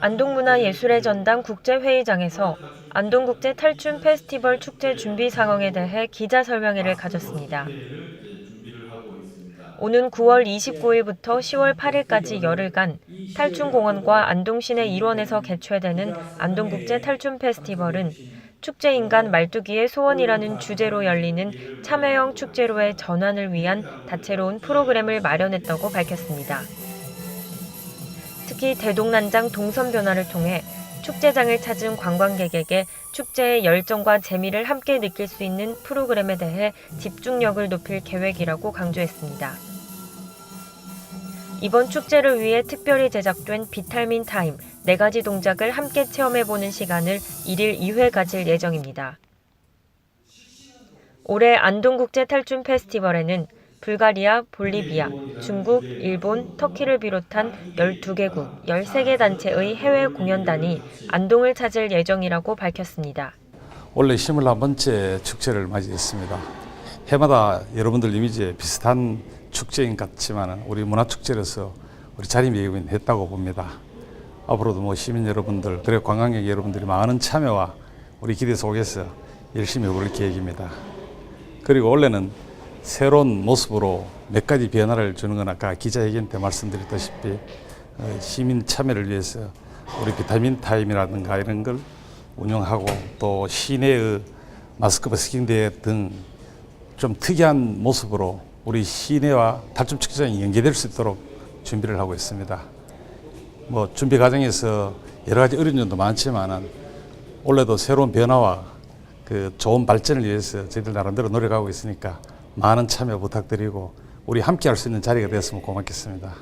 안동문화예술의 전당 국제회의장에서 안동국제 탈춤 페스티벌 축제 준비 상황에 대해 기자 설명회를 가졌습니다. 오는 9월 29일부터 10월 8일까지 열흘간 탈춤공원과 안동시내 일원에서 개최되는 안동국제 탈춤 페스티벌은 축제인간 말뚝이의 소원이라는 주제로 열리는 참여형 축제로의 전환을 위한 다채로운 프로그램을 마련했다고 밝혔습니다. 특히 대동난장 동선 변화를 통해 축제장을 찾은 관광객에게 축제의 열정과 재미를 함께 느낄 수 있는 프로그램에 대해 집중력을 높일 계획이라고 강조했습니다. 이번 축제를 위해 특별히 제작된 비탈민 타임 네 가지 동작을 함께 체험해보는 시간을 1일 2회 가질 예정입니다. 올해 안동국제 탈춤 페스티벌에는 불가리아, 볼리비아, 중국, 일본, 터키를 비롯한 12개국, 13개 단체의 해외 공연단이 안동을 찾을 예정이라고 밝혔습니다. 올해 21번째 축제를 맞이했습니다. 해마다 여러분들 이미지에 비슷한 축제인 것 같지만 우리 문화축제로서 우리 자리매김 했다고 봅니다. 앞으로도 뭐 시민 여러분들 그리고 관광객 여러분들이 많은 참여와 우리 기대 속에서 열심히 해볼 계획입니다. 그리고 올해는 새로운 모습으로 몇 가지 변화를 주는 건 아까 기자회견 때 말씀드렸다시피 어, 시민 참여를 위해서 우리 비타민 타임이라든가 이런 걸 운영하고 또 시내의 마스크 버스킹 대회 등 좀 특이한 모습으로 우리 시내와 탈춤 축제장이 연계될 수 있도록 준비를 하고 있습니다. 뭐 준비 과정에서 여러 가지 어려운 점도 많지만은 올해도 새로운 변화와 그 좋은 발전을 위해서 저희들 나름대로 노력하고 있으니까 많은 참여 부탁드리고 우리 함께 할 수 있는 자리가 되었으면 고맙겠습니다.